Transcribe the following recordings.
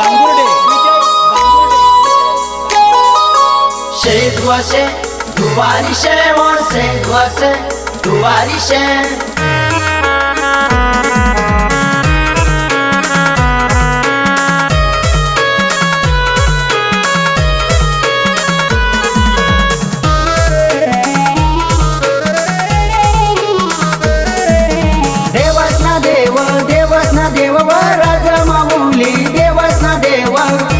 गांगुर्डे. शेत वसे दुवारी शे वसे दुवारी शे. Jaguar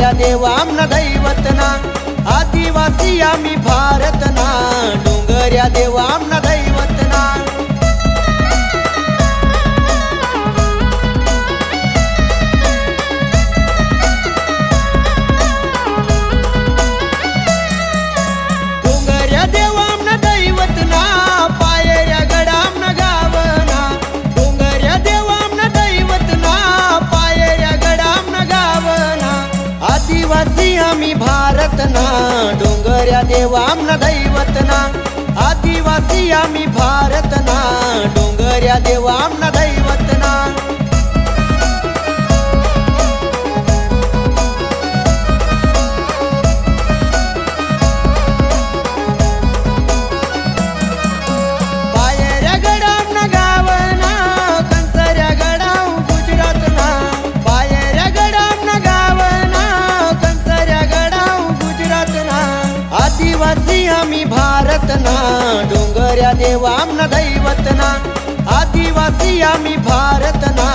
डोंगर्या देवा दैवतना. आदिवासी आम्ही भारत ना. डोंगर्या देवा देवामना दैवतना. आदिवासी आम्ही भारतना. ना देवामना दैव आदिवासी आम्ही भारत ना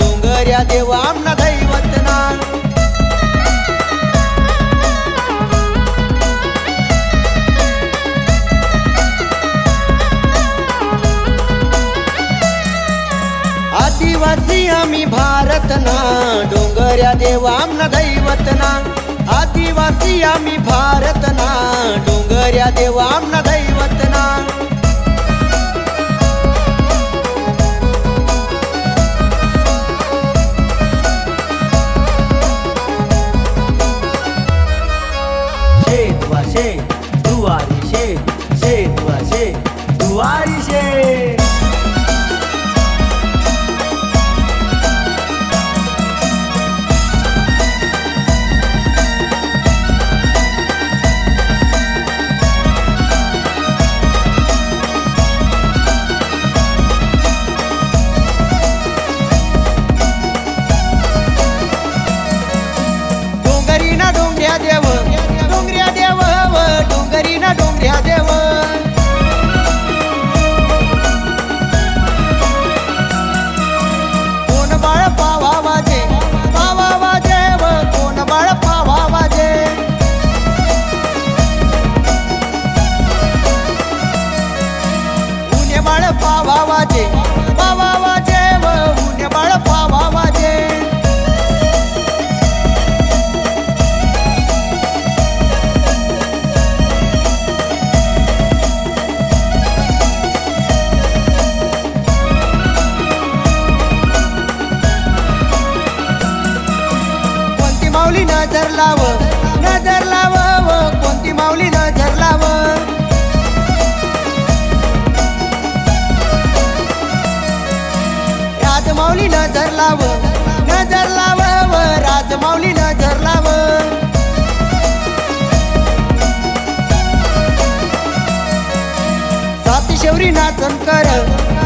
डोंगर्या देवा आमना दैवत ना. आदिवासी आम्ही भारत ना डोंगर्या देवा आमना दैवत ना. आदिवासी आम्ही भारत ना डोंगर्या देवा आमना दैवत नजर लाव नजर लाव हो, कोणती माऊली नजर लाव. राजमाऊली नजर लाव नजर लाव व हो, राजमाऊली नजर लाव. साती शेवरी नाचन कर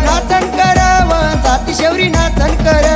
नाचन कर हो, व साती शेवरी नाचन कर.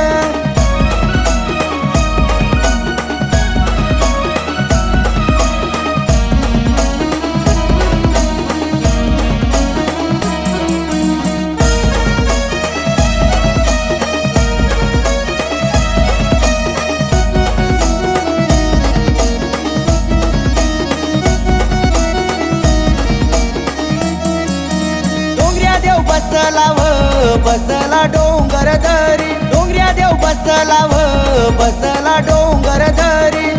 लाव बसला डोंगर धरी.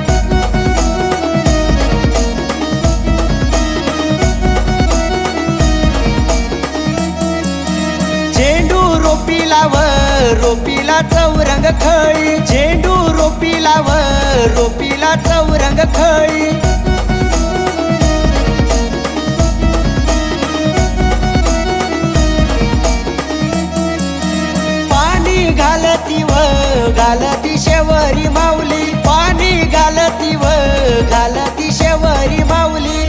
झेंडू रोपी लाव रोपीला चौरंग खळी. झेंडू रोपी लाव रोपीला चौरंग खळी. घालती व घालती शेवरी माऊली. पाणी घालती व घालती शेवरी माऊली.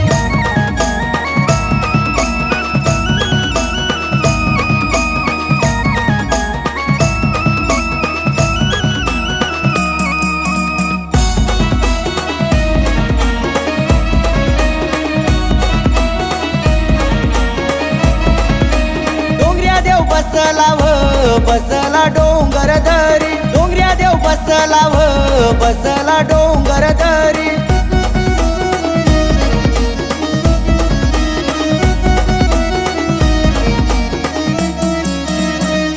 बसला व बसला डोंगर दरी.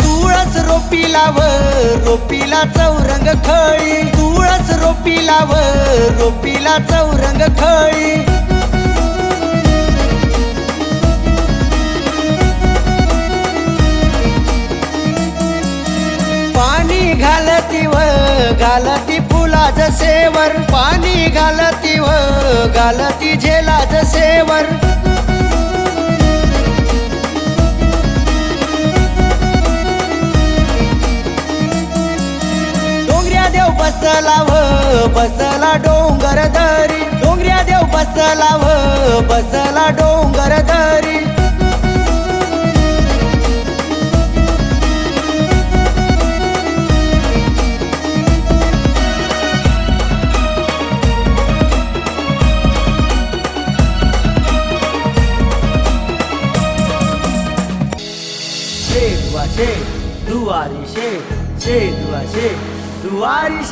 तुळस रोपीला व रोपीला चौरंग खळी. तुळस रोपीला व रोपीला चौरंग खळी. पाणी घालती व घालती फुलाच सेवर. पाणी घालती व घालती झेलाच सेवर. डोंगऱ्या देव बसला व बसला डोंगर दरी. डोंगऱ्या देव बसला व बसला डोंगर दरी. दुआरी शे शे दुआ शे दुआरी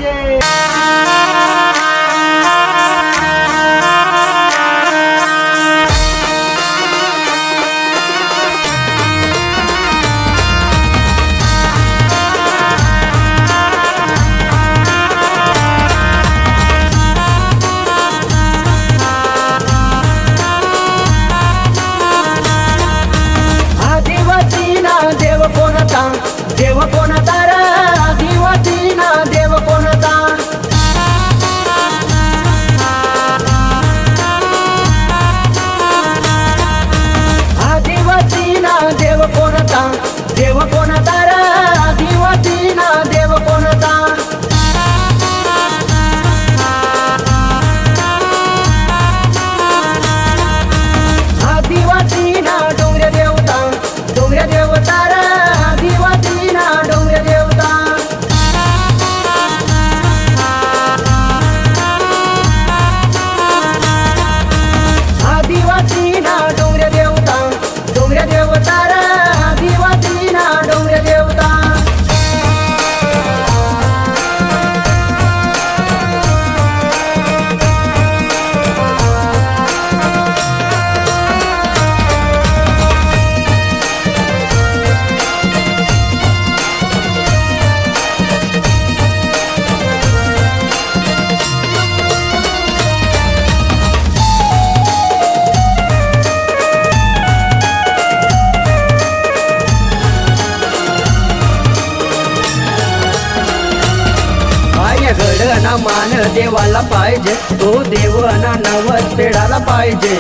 पाय मान देवाला पाहिजे. तो देवाना नवस फेडाला पाहिजे.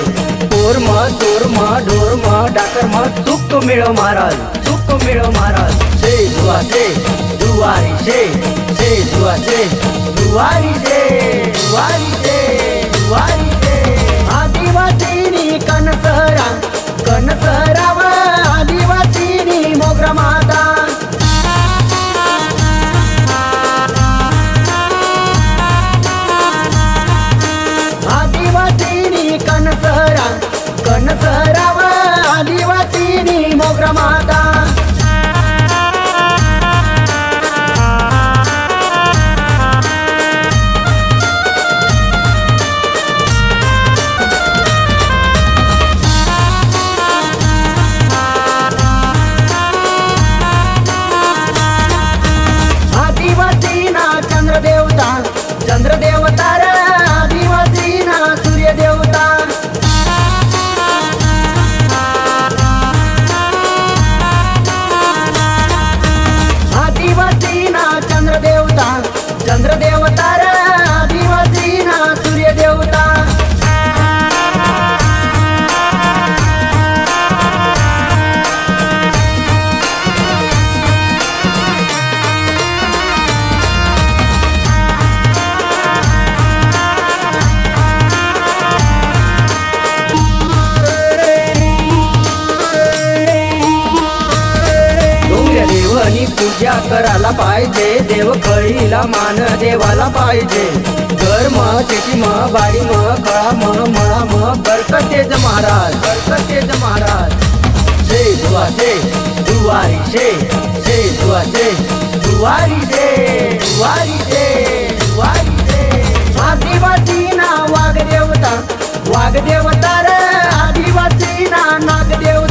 पोरम चोरम ढोरम डाकरम सुख मिळ महाराज सुख मिळ महाराज. से दुआ शे दुवारी से शे दुआ दुवारी से दुवारी से दुवारी कळीला मान देवाला पाहिजे. घर म शेती म बारी म कळा म मळा म बरकतेज महाराज बरकतेज महाराज. शे दुवा शे दुवारी शे शे दुवा शे दुवारी शे दुवारी शे दुवारी शे आदिवासी ना वाघ देवता वाघ देवता रे आदिवासी ना नाग देवता